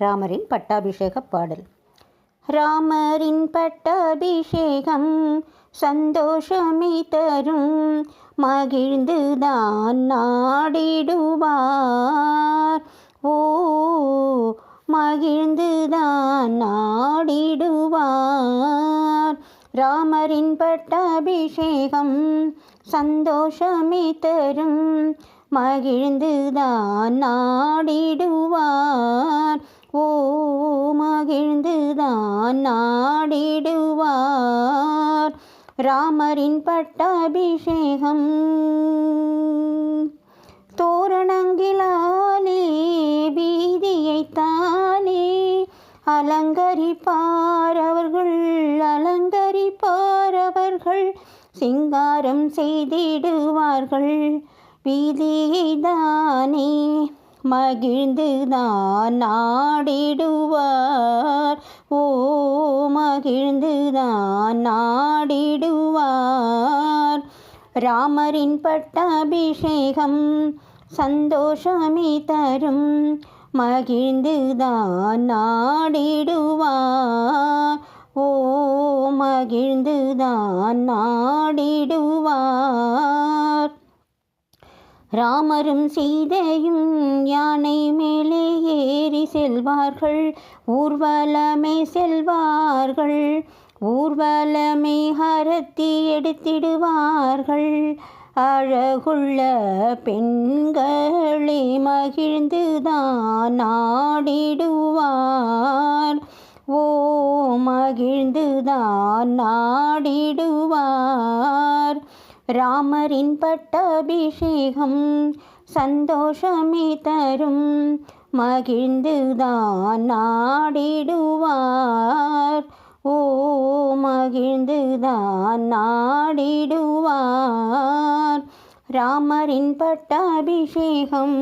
ராமரின் பட்டாபிஷேக பாடல். ராமரின் பட்டாபிஷேகம் சந்தோஷமே தரும். மகிழ்ந்துதான் நாடிடுவார். ஓ மகிழ்ந்துதான் நாடிடுவார். ராமரின் பட்டாபிஷேகம் சந்தோஷமே தரும். மகிழ்ந்துதான் நாடிடுவார். தான் நாடிடுவார். ராமரின் பட்டாபிஷேகம் தோரணங்கிலாலே வீதியைத்தானே அலங்கரிப்பார் அவர்கள் அலங்கரிப்பார் அவர்கள். சிங்காரம் செய்திடுவார்கள் வீதியை தானே மகிழ்ந்துதான் நாடிடுவார். மகிழ்ந்துதான் நாடிடுவார். ராமரின் பட்டாபிஷேகம் சந்தோஷமே தரும். மகிழ்ந்துதான் நாடிடுவார். ஓ மகிழ்ந்துதான் நாடிடுவார். ராமரும் சீதையும் யானை மேலே ஏறி செல்வார்கள். ஊர்வலமே செல்வார்கள். ஊர்வலமே ஹரத்தி எடுத்திடுவார்கள். அழகுள்ள பெண்களே மகிழ்ந்துதான் நாடிடுவார். ஓ மகிழ்ந்துதான் நாடிடுவார். ராமரின் பட்டாபிஷேகம் சந்தோஷமே தரும். மகிழ்ந்துதான் நாடிடுவார். ஓ மகிழ்ந்துதான் நாடிடுவார். ராமரின் பட்டாபிஷேகம்